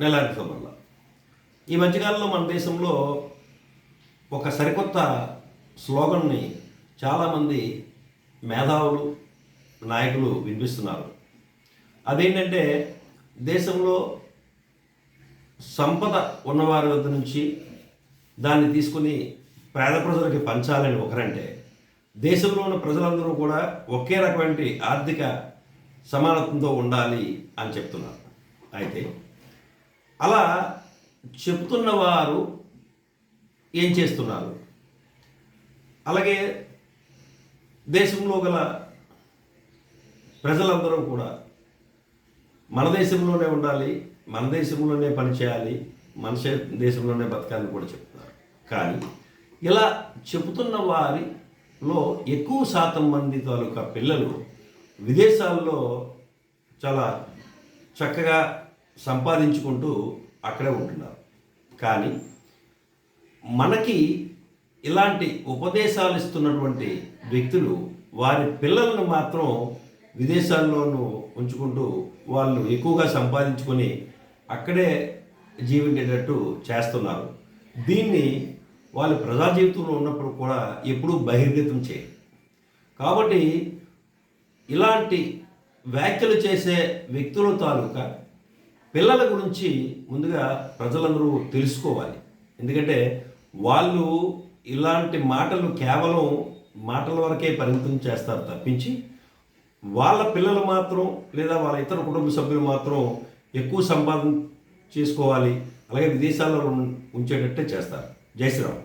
నెలాఖరు సభల్లో ఈ మధ్యకాలంలో మన దేశంలో ఒక సరికొత్త స్లోగన్ని చాలామంది మేధావులు నాయకులు వినిపిస్తున్నారు. అదేంటంటే దేశంలో సంపద ఉన్నవారి వద్ద నుంచి దాన్ని తీసుకుని పేద ప్రజలకి పంచాలని ఒకరంటే దేశంలో ఉన్న ప్రజలందరూ కూడా ఒకే రకమైన ఆర్థిక సమానత్వంతో ఉండాలి అని చెప్తున్నారు. అయితే అలా చెప్తున్న వారు ఏం చేస్తున్నారు? అలాగే దేశంలో గల ప్రజలందరూ కూడా మన దేశంలోనే ఉండాలి మన దేశంలోనే పనిచేయాలి మన దేశంలోనే బతకాలని కూడా చెప్తున్నారు. కానీ ఇలా చెబుతున్న వారిలో ఎక్కువ శాతం మంది తాలూకా పిల్లలు విదేశాల్లో చాలా చక్కగా సంపాదించుకుంటూ అక్కడే ఉంటున్నారు. కానీ మనకి ఇలాంటి ఉపదేశాలు ఇస్తున్నటువంటి వ్యక్తులు వారి పిల్లలను మాత్రం విదేశాల్లోనూ ఉంచుకుంటూ వాళ్ళు ఎక్కువగా సంపాదించుకొని అక్కడే జీవించేటట్టు చేస్తున్నారు. దీన్ని వాళ్ళు ప్రజా జీవితంలో ఉన్నప్పుడు కూడా ఎప్పుడూ బహిర్గతం చేయరు. కాబట్టి ఇలాంటి వ్యాఖ్యలు చేసే వ్యక్తుల తాలూకా పిల్లల గురించి ముందుగా ప్రజలందరూ తెలుసుకోవాలి. ఎందుకంటే వాళ్ళు ఇలాంటి మాటలు కేవలం మాటల వరకే పరిమితం చేస్తారు తప్పించి వాళ్ళ పిల్లలు మాత్రం లేదా వాళ్ళ ఇతర కుటుంబ సభ్యులు మాత్రం ఎక్కువ సంపాదన చేసుకోవాలి. అలాగే విదేశాల్లో ఉం- ఉంచేటట్టే చేస్తారు. జై శ్రీరామ్.